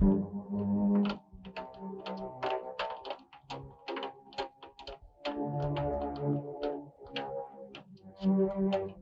Thank you.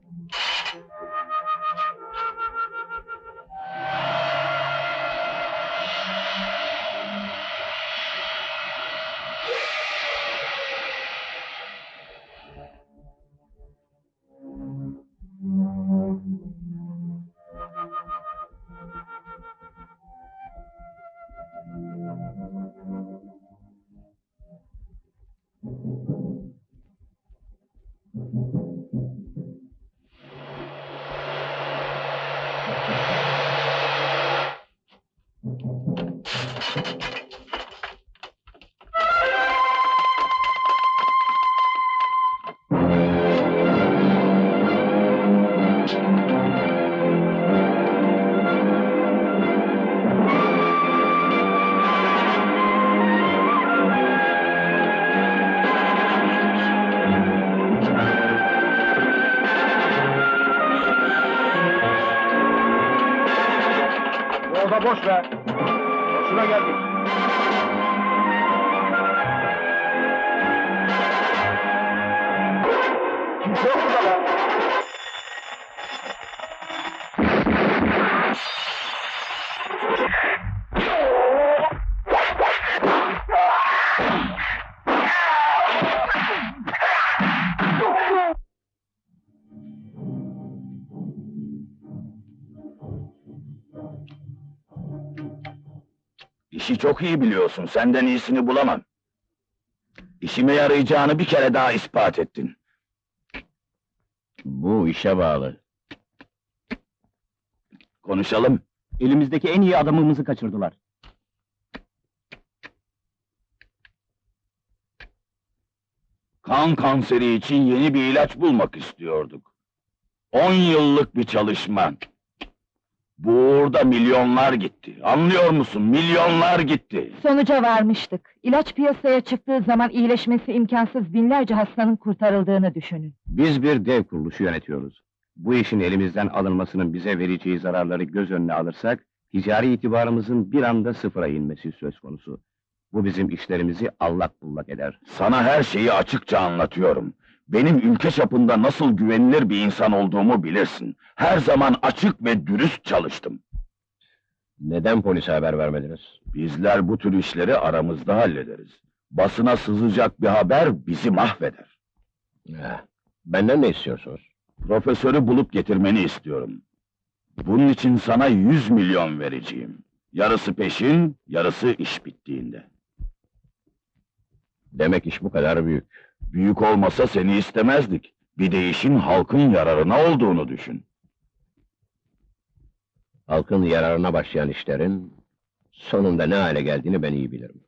Yolda boş ver. Boşuna geldik. Kimse İşi çok iyi biliyorsun, senden iyisini bulamam. İşime yarayacağını bir kere daha ispat ettin. Bu işe bağlı. Konuşalım. Elimizdeki en iyi adamımızı kaçırdılar. Kan kanseri için yeni bir ilaç bulmak istiyorduk. On yıllık bir çalışma. Bu uğurda milyonlar gitti. Anlıyor musun? Milyonlar gitti. Sonuca varmıştık. İlaç piyasaya çıktığı zaman iyileşmesi imkansız binlerce hastanın kurtarıldığını düşünün. Biz bir dev kuruluşu yönetiyoruz. Bu işin elimizden alınmasının bize vereceği zararları göz önüne alırsak, ticari itibarımızın bir anda sıfıra inmesi söz konusu. Bu bizim işlerimizi allak bullak eder. Sana her şeyi açıkça anlatıyorum. Benim ülke çapında nasıl güvenilir bir insan olduğumu bilirsin. Her zaman açık ve dürüst çalıştım. Neden polise haber vermediniz? Bizler bu tür işleri aramızda hallederiz. Basına sızacak bir haber bizi mahveder. Benden ne istiyorsunuz? Profesörü bulup getirmeni istiyorum. Bunun için sana yüz milyon vereceğim. Yarısı peşin, yarısı iş bittiğinde. Demek iş bu kadar büyük. Büyük olmasa seni istemezdik. Bir de işin halkın yararına olduğunu düşün. Halkın yararına başlayan işlerin sonunda ne hale geldiğini ben iyi bilirim.